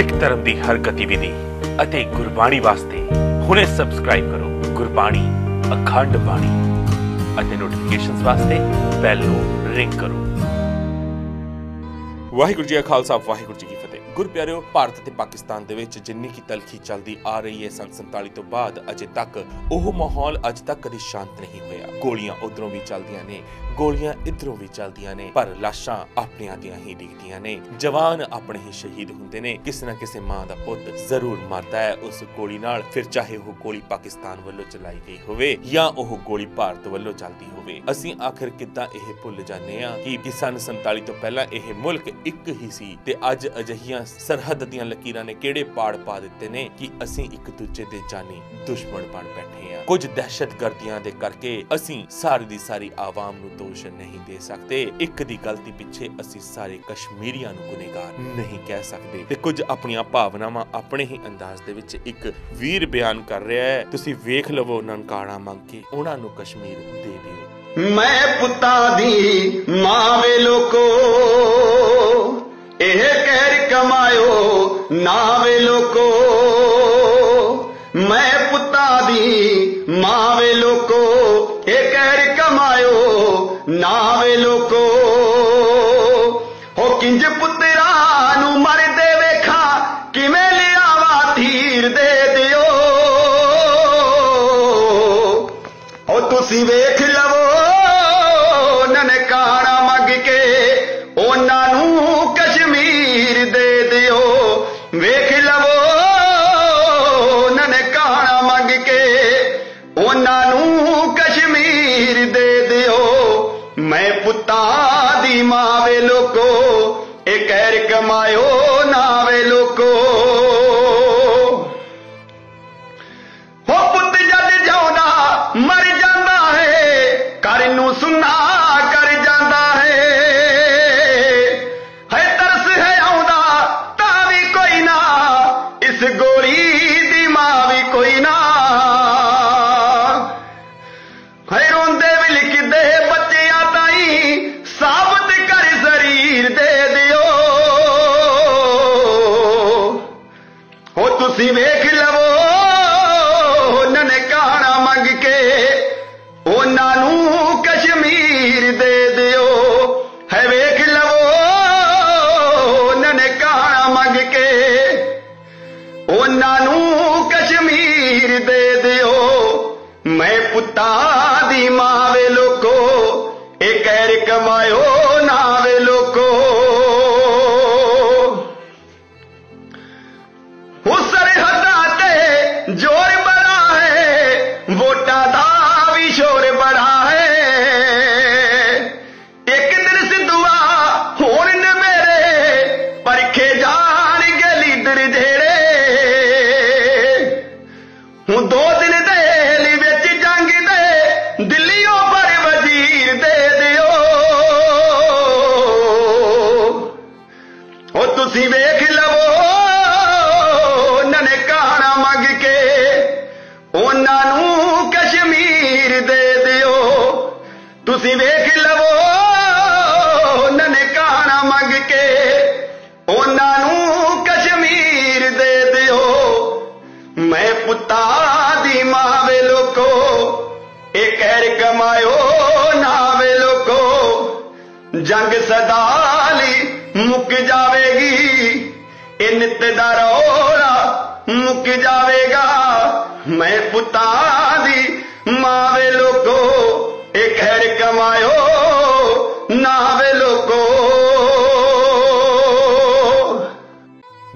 ਸਿੱਖ ਧਰਮ ਦੀ ਹਰ ਗਤੀਵਿਧੀ ਅਤੇ ਗੁਰਬਾਣੀ ਵਾਸਤੇ ਹੁਣੇ ਸਬਸਕ੍ਰਾਈਬ ਕਰੋ ਗੁਰਬਾਣੀ ਅਖੰਡ ਬਾਣੀ ਅਤੇ ਨੋਟੀਫਿਕੇਸ਼ਨਸ ਵਾਸਤੇ ਬੈਲ ਨੂੰ ਰਿੰਗ ਕਰੋ। ਵਾਹਿਗੁਰੂ ਜੀ ਕਾ ਖਾਲਸਾ, ਵਾਹਿਗੁਰੂ ਜੀ ਕੀ ਫਤਿਹ। ਗੁਰ ਪਿਆਰਿਓ, ਭਾਰਤ ਤੇ ਪਾਕਿਸਤਾਨ ਦੇ ਵਿੱਚ ਜਿੰਨੀ ਕੀ ਤਲਖੀ ਚੱਲਦੀ ਆ ਰਹੀ ਹੈ ਸੰਨ 47 ਤੋਂ ਬਾਅਦ ਅਜੇ ਤੱਕ ਉਹ ਮਾਹੌਲ ਅਜੇ ਤੱਕ ਕਦੀ ਸ਼ਾਂਤ ਨਹੀਂ ਹੋਇਆ। ਗੋਲੀਆਂ ਉਧਰੋਂ ਵੀ ਚੱਲਦੀਆਂ ਨੇ, ਗੋਲੀਆਂ ਇਧਰੋਂ ਵੀ ਚੱਲਦੀਆਂ ਨੇ, ਪਰ ਲਾਸ਼ਾਂ ਆਪਣੀਆਂ ਦੀਆਂ ਹੀ ਡਿੱਗਦੀਆਂ ਨੇ। ਜਵਾਨ ਆਪਣੇ ਹੀ ਸ਼ਹੀਦ ਹੁੰਦੇ ਨੇ, ਕਿਸੇ ਨਾ ਕਿਸੇ ਮਾਂ ਦਾ ਪੁੱਤ ਜ਼ਰੂਰ ਮਰਦਾ ਹੈ, ਉਸ ਗੋਲੀ ਨਾਲ ਫਿਰ ਚਾਹੇ ਉਹ ਗੋਲੀ ਪਾਕਿਸਤਾਨ ਵੱਲੋਂ ਚਲਾਈ ਗਈ ਹੋਵੇ ਜਾਂ ਉਹ ਗੋਲੀ ਭਾਰਤ ਵੱਲੋਂ ਚੱਲਦੀ ਹੋਵੇ। ਅਸੀਂ ਆਖਿਰ ਕਿੱਦਾਂ ਇਹ ਭੁੱਲ ਜਾਂਦੇ ਆ ਕਿ ਕਿ ਸੰਨ 47 ਤੋਂ ਪਹਿਲਾਂ ਇਹ ਮੁਲਕ ਇੱਕ ਹੀ ਸੀ ਤੇ ਅੱਜ ਅਜਹੀਆਂ ਸਰਹੱਦ ਦੀਆਂ ਲਕੀਰਾਂ ਨੇ ਕਿਹੜੇ ਪਾੜ ਪਾ ਦਿੱਤੇ ਨੇ ਕਿ ਅਸੀਂ ਇੱਕ ਦੂਜੇ ਦੇ ਜਾਨੀ ਦੁਸ਼ਮਣ ਬਣ ਬੈਠੇ ਆ ਕੁਝ ਦਹਿਸ਼ਤਗਰਦੀਆਂ ਦੇ ਕਰਕੇ ਅਸੀਂ ਸਾਰੀ ਦੀ ਸਾਰੀ ਆਵਾਮ ਨੂੰ ਦੋਸ਼ ਨਹੀਂ ਦੇ ਸਕਦੇ। ਇੱਕ ਦੀ ਗਲਤੀ ਪਿੱਛੇ ਅਸੀਂ ਸਾਰੇ ਕਸ਼ਮੀਰੀਆਂ ਨੂੰ ਗੁਨੇਗਾਰ ਨਹੀਂ ਕਹਿ ਸਕਦੇ। ਤੇ ਕੁਝ ਆਪਣੀਆਂ ਭਾਵਨਾਵਾਂ ਆਪਣੇ ਹੀ ਅੰਦਾਜ਼ ਦੇ ਵਿੱਚ ਇੱਕ ਵੀਰ ਬਿਆਨ ਕਰ ਰਿਹਾ ਹੈ। ਤੁਸੀਂ ਵੇਖ ਲਵੋ ਨਨਕਾਣਾ ਮੰਗ ਕੇ, ਉਹਨਾਂ ਨੂੰ ਕਸ਼ਮੀਰ ਦੇ ਦਿਓ। ਮੈਂ ਪੁੱਤਾਂ ਦੀ ਮਾਂ ਵੇ ਲੋਕੋ, ਇਹ ਕਹਿਰ ਕਮਾਇਓ ਨਾ ਵੇ ਲੋਕੋ। ਪੁੱਤਾਂ ਦੀ ਲੋਕੋ, ਇਹ ਕਹਿਰ ਕਮਾਇਓ ਨਾ ਲੋਕੋ। ਹੋ ਕਿੰਜ ਪੁੱਤਰਾਂ ਨੂੰ ਮਰਦੇ ਵੇਖਾ, ਕਿਵੇਂ ਲਿਆਵਾ ਧੀਰ ਦੇ ਦਿਓ। ਉਹ ਤੁਸੀਂ ਵੇਖ ਲਵੋ ਨਨਕਾ ਪੁੱਤਾਂ ਦੀ ਮਾਂ ਲੋਕੋ ਇਹ ਕਹਿਰ ਕਮਾਇਓ ਨਾ। ਵੇਖ ਲਵੋ, ਉਹਨਾਂ ਨੇ ਕਹਾਣਾ ਮੰਗ ਕੇ ਉਹਨਾਂ ਨੂੰ ਕਸ਼ਮੀਰ ਦੇ ਦਿਓ। ਹੈ ਵੇਖ ਲਵੋ, ਉਹਨਾਂ ਨੇ ਕਹਾਣਾ ਮੰਗ ਕੇ ਉਹਨਾਂ ਨੂੰ ਕਸ਼ਮੀਰ ਦੇ ਦਿਓ। ਮੈਂ ਪੁੱਤਾਂ ਦੀ ਮਾਂ ਵੇ ਲੋਕੋ, ਇਹ ਕਹਿਰ ਕਮਾਇਓ। ਤੁਸੀਂ ਵੇਖ ਲਵੋ ਨਨਕਾਣਾ ਮੰਗ ਕੇ ਉਹਨਾਂ ਨੂੰ ਕਸ਼ਮੀਰ ਦੇ ਦਿਓ। ਤੁਸੀਂ ਵੇਖ ਲਵੋ ਨਨਕਾਣਾ ਮੰਗ ਕੇ ਉਹਨਾਂ ਨੂੰ ਕਸ਼ਮੀਰ ਦੇ ਦਿਓ। ਮੈਂ ਪੁੱਤਾ ਦੀ ਮਾਂ ਵੇ ਲੋਕੋ, ਇਹ ਕਹਿਰ ਕਮਾਇਓ ਨਾ ਵੇ ਲੋਕੋ। ਜੰਗ ਸਦਾ ਲਈ ਮੁੱਕ ਜਾਵੇਗੀ, ਇਹ ਨਿੱਤ ਦਾ ਰੌਲਾ ਮੁੱਕ ਜਾਵੇਗਾ। ਮੈਂ ਪੁੱਤਾਂ ਦੀ ਮਾਂ ਵੇ ਲੋਕੋ, ਇਹ ਖੈਰ ਕਮਾਇਓ, ਨਾ ਵੇ ਲੋਕੋ।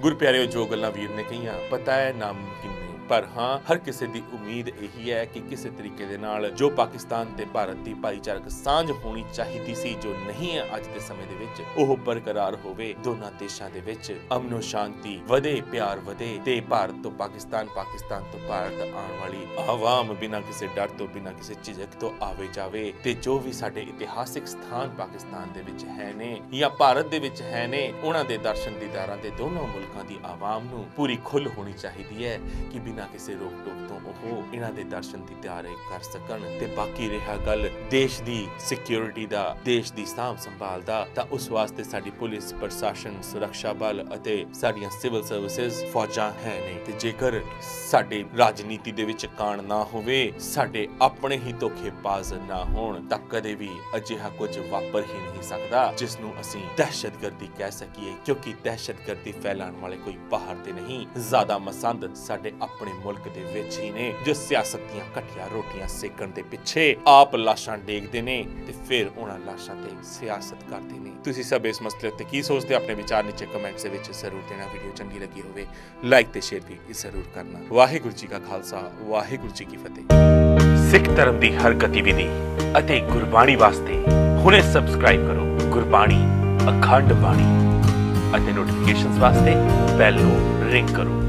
ਗੁਰ ਪਿਆਰਿਓ ਜੋ ਗੱਲਾਂ ਵੀਰ ਨੇ ਕਹੀਆਂ, ਪਤਾ ਹੈ ਨਾਮੁਮਕਿਨ ਨਹੀਂ ਪਰ ਹਾਂ, ਹਰ ਕਿਸੇ ਦੀ ਉਮੀਦ ਇਹੀ ਹੈ ਕਿ ਕਿਸੇ ਤਰੀਕੇ ਦੇ ਨਾਲ ਜੋ ਪਾਕਿਸਤਾਨ ਤੇ ਭਾਰਤ ਦੀ ਭਾਈਚਾਰਕ ਸਾਂਝ ਹੋਣੀ ਚਾਹੀਦੀ ਸੀ, ਜੋ ਨਹੀਂ ਹੈ ਅੱਜ ਦੇ ਸਮੇਂ ਦੇ ਵਿੱਚ, ਉਹ ਬਰਕਰਾਰ ਹੋਵੇ ਦੋਨਾਂ ਦੇਸ਼ਾਂ ਦੇ ਵਿੱਚ। ਅਮਨੋ ਸ਼ਾਂਤੀ ਵਧੇ, ਪਿਆਰ ਵਧੇ ਤੇ ਭਾਰਤ ਤੋਂ ਪਾਕਿਸਤਾਨ ਪਾਕਿਸਤਾਨ ਤੋਂ ਭਾਰਤ ਆਉਣ ਵਾਲੀ ਆਵਾਮ ਬਿਨਾਂ ਕਿਸੇ ਡਰ ਤੋਂ, ਬਿਨਾਂ ਕਿਸੇ ਝਿਜਕ ਤੋਂ ਆਵੇ ਜਾਵੇ ਤੇ ਜੋ ਵੀ ਸਾਡੇ ਇਤਿਹਾਸਿਕ ਸਥਾਨ ਪਾਕਿਸਤਾਨ ਦੇ ਵਿੱਚ ਹੈ ਨੇ ਜਾਂ ਭਾਰਤ ਦੇ ਵਿੱਚ ਹੈ ਨੇ, ਉਹਨਾਂ ਦੇ ਦਰਸ਼ਨ ਦੀਦਾਰਾਂ ਤੇ ਦੋਨੋਂ ਮੁਲਕਾਂ ਦੀ ਆਵਾਮ ਨੂੰ ਪੂਰੀ ਖੁੱਲ ਹੋਣੀ ਚਾਹੀਦੀ ਹੈ ਕਿ ਬਿਨਾਂ ਕਿਸੇ ਰੋਕ ਟੋਕ ਤੋਂ ਉਹ ਇਹਨਾਂ ਦੇ ਦਰਸ਼ਨ ਦੀ ਤਿਆਰੀ ਕਰ ਸਕਣ ਤੇ ਬਾਕੀ ਰਿਹਾ ਗੱਲ ਦੇਸ਼ ਦੀ ਸਿਕਿਉਰਿਟੀ ਦਾ, ਦੇਸ਼ ਦੀ ਸਾਂਭ ਸੰਭਾਲ ਦਾ, ਤਾਂ ਉਸ ਵਾਸਤੇ ਸਾਡੀ ਪੁਲਿਸ, ਪ੍ਰਸ਼ਾਸਨ, ਸੁਰੱਖਿਆ ਬਲ ਅਤੇ ਸਾਡੀਆਂ ਸਿਵਲ ਸਰਵਿਸਿਜ਼ ਫੌਜਾਂ ਹੈ ਨੇ ਤੇ ਜੇਕਰ ਸਾਡੇ ਰਾਜਨੀਤੀ ਦੇ ਵਿੱਚ ਕਾਣ ਨਾ ਹੋਵੇ, ਸਾਡੇ ਆਪਣੇ ਹੀ ਧੋਖੇਬਾਜ਼ ਨਾ ਹੋਣ, ਤਾਂ ਕਦੇ ਵੀ ਅਜਿਹਾ ਕੁਝ ਵਾਪਰ ਹੀ ਨਹੀਂ ਸਕਦਾ ਜਿਸ ਨੂੰ ਅਸੀਂ ਦਹਿਸ਼ਤਗਰਦੀ ਕਹਿ ਸਕੀਏ, ਕਿਉਂਕਿ ਦਹਿਸ਼ਤਗਰਦੀ ਫੈਲਾਉਣ ਵਾਲੇ ਕੋਈ ਬਾਹਰ ਦੇ ਨਹੀਂ। ਜ਼ਿਆਦਾ ਮਸੰਦ ਸਾਡੇ ਆਪਣੇ ਮੁਲਕ ਦੇ ਵਿੱਚ ਹੀ ਨੇ, ਜੋ ਸਿਆਸਤ ਦੀਆਂ ਘਟੀਆਂ ਰੋਟੀਆਂ ਸੇਕਣ ਦੇ ਪਿੱਛੇ ਆਪ ਲਾਸ਼ਾਂ ਡੇਗਦੇ ਨੇ ਤੇ ਫਿਰ ਉਹਨਾਂ ਲਾਸ਼ਾਂ ਤੇ ਸਿਆਸਤ ਕਰਦੇ ਨੇ। ਤੁਸੀਂ ਸਭ ਇਸ ਮਸਲੇ ਉੱਤੇ ਕੀ ਸੋਚਦੇ ਹੋ? ਆਪਣੇ ਵਿਚਾਰ ਨੀਚੇ ਕਮੈਂਟਸ ਦੇ ਵਿੱਚ ਜ਼ਰੂਰ ਦੇਣਾ। ਵੀਡੀਓ ਚੰਗੀ ਲੱਗੀ ਹੋਵੇ ਲਾਈਕ ਤੇ ਸ਼ੇਅਰ ਵੀ ਜ਼ਰੂਰ ਕਰਨਾ। ਵਾਹਿਗੁਰੂ ਜੀ ਕਾ ਖਾਲਸਾ, ਵਾਹਿਗੁਰੂ ਜੀ ਕੀ ਫਤਿਹ। ਸਿੱਖ ਧਰਮ ਦੀ ਹਰ ਗਤੀਵਿਧੀ ਅਤੇ ਗੁਰਬਾਣੀ ਵਾਸਤੇ ਹੁਣੇ ਸਬਸਕ੍ਰਾਈਬ ਕਰੋ। ਗੁਰਬਾਣੀ, ਅਖੰਡ ਬਾਣੀ ਅਤੇ ਨੋਟੀਫਿਕੇਸ਼ਨਸ ਵਾਸਤੇ ਬੈਲ ਨੂੰ ਰਿੰਗ ਕਰੋ।